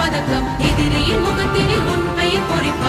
பதக்கம் எதிரியின் முகத்தினில் உண்மையை பொறிப்பு